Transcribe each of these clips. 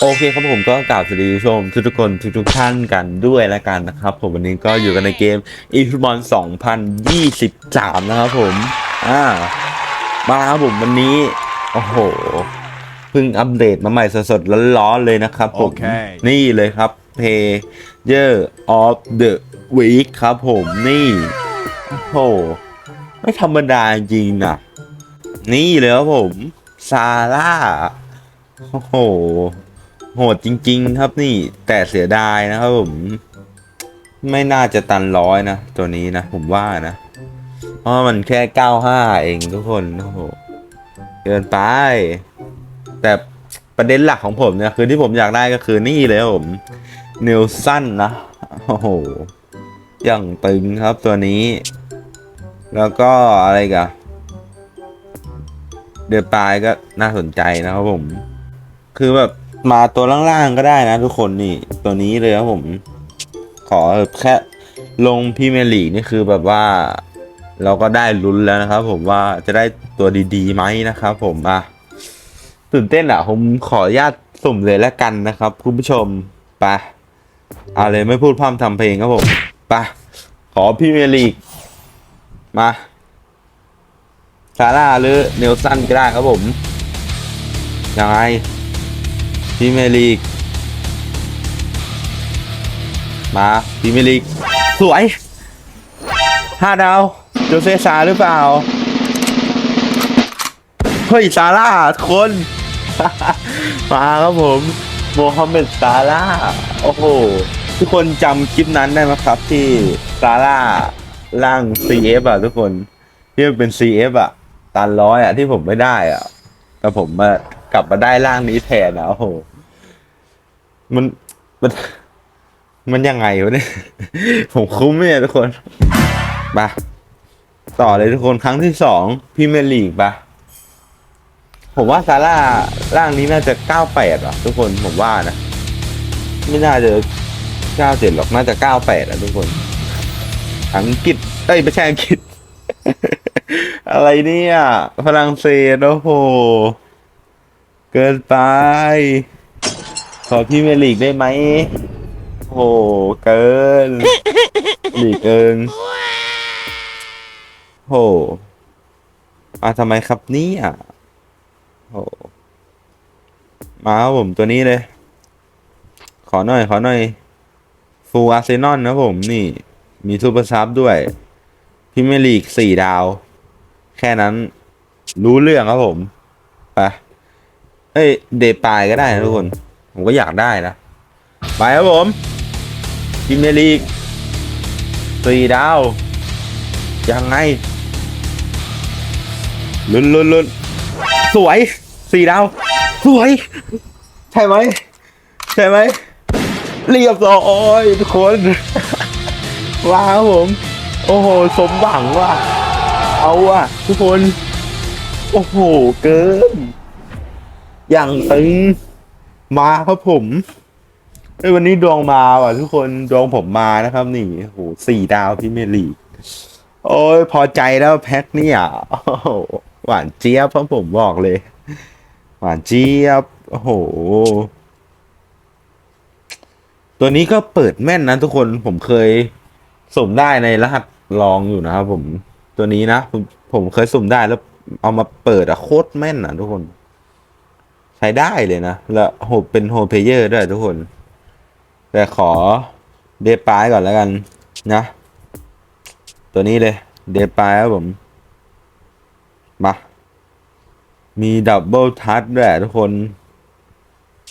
โอเคครับผมก็กล่าวสวัสดีผู้ชมทุกทุกๆคนทุกทุกๆท่านกันด้วยแล้วกันนะครับ ผมวันนี้ก็อยู่กันในเกมอีฟุตบอล2023 นะครับผม อ่า มาครับผมวันนี้ โอ้โหเพิ่งอัปเดตมาใหม่สดๆร้อนๆเลยนะครับผมโอเคนี่เลยครับ Player of the Week ครับผมนี่ โอ้โห ไม่ธรรมดาจริงนะนี่เลยครับผม ซาร่า โอ้โห โหดจริง ๆ ครับนี่แต่เสียดายนะครับผม ไม่น่าจะตันร้อยนะ ตัวนี้นะ ผมว่านะ เพราะมันแค่95เองทุกคนโอ้โหเกินไป แต่ประเด็นหลักของผมเนี่ยคือที่ผมอยากได้ก็คือนี่เลยผมเนลสันนะโอ้โหอย่างตึงครับตัวนี้ แล้วก็อะไรกันเดือปลายก็น่าสนใจนะครับผม คือแบบ มาตัวล่างๆก็ได้นะทุกคนนี่ตัวนี้เลยครับผม ขอแค่ลงพรีเมียร์ลีกนี่คือแบบว่า เราก็ได้ลุ้นแล้วนะครับ ผมว่าจะได้ตัวดีๆไหมนะครับ ผมอะตื่นเต้นอะ ผมขออนุญาตสุ่มเลยแล้วกันนะครับ คุณผู้ชมไปเอาเลยไม่พูดพร่ำทำเพลงครับผมไปขอพรีเมียร์ลีกมาซาร่าหรือเนลสันก็ได้ครับผมยังไง พรีเมียร์ลีก มาพรีเมียร์ลีก สวยห้าดาวโจเซซาหรือเปล่า เฮ้ย ซาร่าคน มาครับผมโมฮัมเหม็ดซาร่า โอ้โห ทุกคนจำคลิปนั้นได้ไหมครับที่ซาร่าร่าง CF อะทุกคนที่มันเป็น CF อะตันร้อยอะที่ผมไม่ได้อะ แต่ผมมา กลับมาได้ร่างนี้แทนนะโอ้โห มันมัน มันยังไงวะเนี่ย ผมคุ้มไหมเนี่ยทุกคนมาต่อเลยทุกคนครั้งที่สองพรีเมียร์ลีกปะผมว่าซาร่าร่างนี้น่าจะเก้าแปดอะ ทุกคนผมว่านะ ไม่น่าจะเก้าเจ็ดหรอกน่าจะเก้าแปดอะทุกคน อังกฤษเอ้ยไม่ใช่อังกฤษ อะไรเนี่ยฝรั่งเศสโอ้โห เกินไป ขอพี่เมลีกได้ไหมโอ้โหเกินหลีกเกินโหอะทำไมครับนี่ยโหมาครับผมตัวนี้เลย ขอหน่อย ขอหน่อย ฟูอาร์เซนอลนะผมนี่ มีซูเปอร์ซับด้วยพิเมลีกสี่ดาว แค่นั้น รู้เรื่องครับผม ไป เอ้ยเดปายก็ได้นะทุกคน ผมก็อยากได้นะ ไปครับผมพิมเมยร์ลีกสี่ดาว ยังไง ลุนลุนลุนสวยสี่ดาว สวย ใช่ไหม ใช่ไหม เรียบร้อยทุกคน ว้าวผม โอ้โห สมหวังว่ะ เอาว่ะ ทุกคน โอ้โห เกิน อย่างตึงมาครับผมเอ้ยวันนี้ดวงมาว่ะทุกคนดวงผมมานะครับ นี่โอ้โหสี่ดาวพรีเมลีโอ้ยพอใจแล้วแพ็คเนี่ยโอ้โหหวานเจี๊ยบเพราะผมบอกเลย หวานเจี๊ยบโอ้โห ตัวนี้ก็เปิดแม่นนะทุกคนผมเคยสุ่มได้ในรหัสลองอยู่นะครับผมตัวนี้นะผมผมเคยสุ่มได้แล้วเอามาเปิดอะโคตรแม่นอะทุกคน ใช้ได้เลยนะ แล้วโหเป็นโฮเพเยอร์ด้วยทุกคน แต่ขอเดปายก่อนแล้วกันนะ ตัวนี้เลย เดปายครับผม มา มีดับเบิลทัชด้วยทุกคน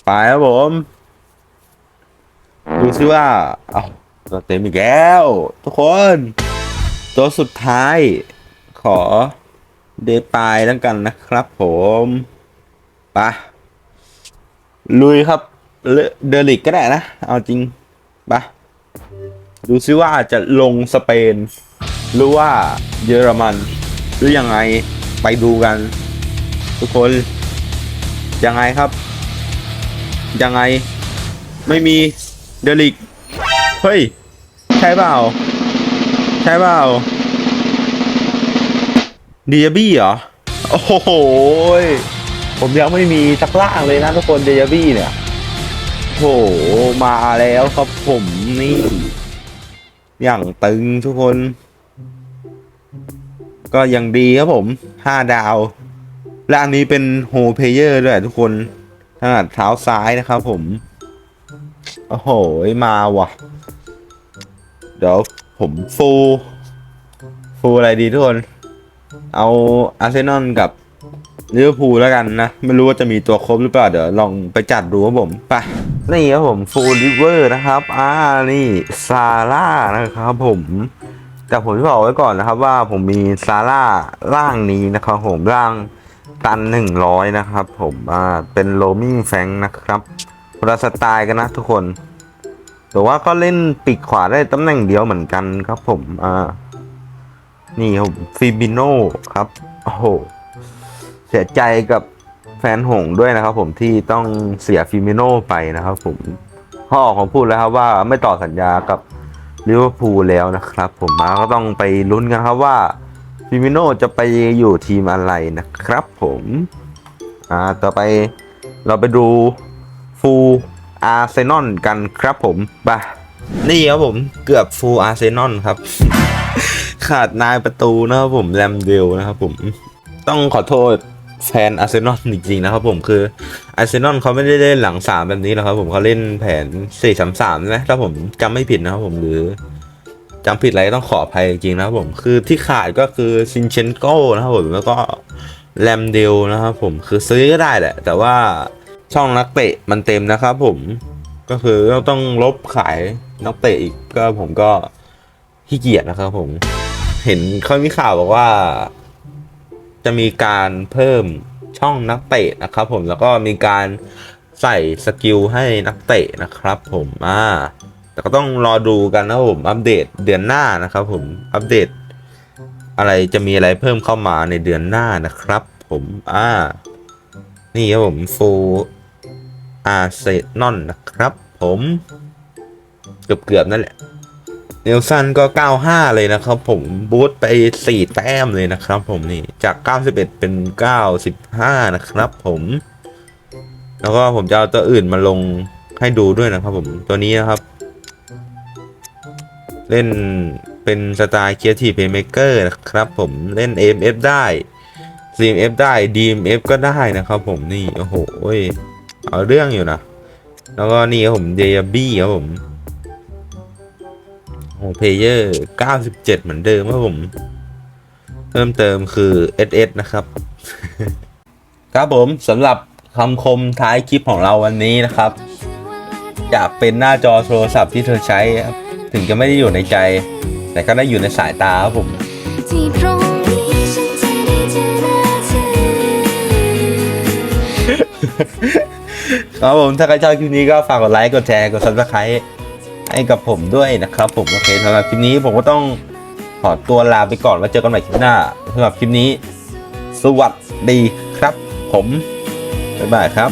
ไปครับผม ดูซิว่าเอาตัวเต็มอีกแล้ว ทุกคน ตัวสุดท้าย ขอเดปายแล้วกันนะครับผม ไป ลุยครับเลเดลิกก็ได้นะ เอาจริงปะดูซิว่าจะลงสเปน หรือว่าเยอรมัน หรือยังไงไปดูกัน ทุกคน ยังไงครับ ยังไงไม่มีเดลิก เฮ้ย ใช่เปล่า ใช่เปล่าดียบี้เหรอ โอ้โห ผมยังไม่มีสักล่างเลยนะทุกคนเดียบี้เนี่ยโหมาแล้วครับผมนี่ อย่างตึงทุกคน ก็ยังดีครับผมห้าดาวและอันนี้เป็นโฮเพเยอร์ด้วยทุกคนถนัดเท้าซ้ายนะครับผม โอ้โห มาว่ะ เดี๋ยวผมฟู ฟูอะไรดีทุกคน เอาอาร์เซนอลกับ ลิเวอร์พูลแล้วกันนะ ไม่รู้ว่าจะมีตัวครบหรือเปล่า เดี๋ยวลองไปจัดดูครับผมไปนี่ครับผมฟูลลิเวอร์นะครับ อ่านี่ซาร่านะครับผมแต่ผมจะบอกไว้ก่อนนะครับว่าผมมีซาร่าร่างนี้นะครับผมร่างตันหนึ่งร้อยนะครับ ผมอ่าเป็นโรมิงแฟงนะครับคนละสไตล์กันนะทุกคนแต่ว่าก็เล่นปีกขวาได้ตำแหน่งเดียวเหมือนกันครับผมอ่านี่ครับฟิบิโนครับโอ้โห เสียใจกับแฟนหงด้วยนะครับ ผมที่ต้องเสียฟิมิโนไปนะครับ ผมพ่อของพูดแล้วครับว่าไม่ต่อสัญญากับลิเวอร์พูลแล้วนะครับ ผมมาก็ต้องไปลุ้นกันครับว่าฟิมิโนจะไปอยู่ทีมอะไรนะครับ ผมอ่าต่อไปเราไปดูฟูอาร์เซนอลกันครับผมไปนี่ครับผมเกือบฟูอาร์เซนอลครับ ขาดนายประตูนะครับผมแรมเดลนะครับผมต้องขอโทษ แฟนอาร์เซนอลจริงๆนะครับผมคืออาร์เซนอลเขาไม่ได้เล่นหลังสามแบบนี้นะครับผมเขาเล่นแผนสี่สามสามนะถ้าผมจำไม่ผิดนะครับผมหรือจำผิดอะไรต้องขออภัยจริงๆนะครับผมคือที่ขาดก็คือซินเชนโก้นะครับผมแล้วก็แรมเดลนะครับผมคือซื้อก็ได้แหละ แต่ว่าช่องนักเตะมันเต็มนะครับผมก็คือเราต้องลบขายนักเตะอีกก็ผมก็ขี้เกียจนะครับผม เห็นเขามีข่าวบอกว่า จะมีการเพิ่มช่องนักเตะนะครับผมแล้วก็มีการใส่สกิลให้นักเตะนะครับผมอ่าแต่ก็ต้องรอดูกันนะครับผมอัปเดตเดือนหน้านะครับผมอัปเดต อะไรจะมีอะไรเพิ่มเข้ามาในเดือนหน้านะครับ ผมอ่านี่ครับผมฟูอาเซนอลนะครับ ผม เกือบๆนั่นแหละ เนลสันก็ 95 เลยนะครับผมบูทไป 4 แต้มเลยนะครับผมนี่จาก 91 เป็น 95 นะครับผม แล้วก็ผมจะเอาตัวอื่นมาลงให้ดูด้วยนะครับผมตัวนี้นะครับ เล่นเป็นสไตล์ Creative Playmaker นะครับผมเล่น AMF ได้ CMF ได้ DMF ก็ได้นะครับผมนี่ โอ้โหเอาเรื่องอยู่นะ แล้วก็นี่ครับผมเดียบี้ครับผม โอ้เพเยอร์97เหมือนเดิมครับผม เพิ่มเติมคือ SS นะครับ ครับผมสำหรับคำคมท้ายคลิปของเราวันนี้นะครับ จะเป็นหน้าจอโทรศัพท์ที่เธอใช้ครับถึงจะไม่ได้อยู่ในใจ แต่ก็ได้อยู่ในสายตาครับผมที่ตรงนี้ฉันจะได้เจอหน้าเธอ ครับผมถ้าใครชอบคลิปนี้ก็ฝากกดไลค์ กดแชร์ กด subscribe ให้กับผมด้วยนะครับ ผมโอเคสำหรับคลิปนี้ผมก็ต้องขอตัวลาไปก่อนแล้วเจอกันใหม่คลิปหน้าสำหรับคลิปนี้ สวัสดีครับ ผมบ๊ายบายครับ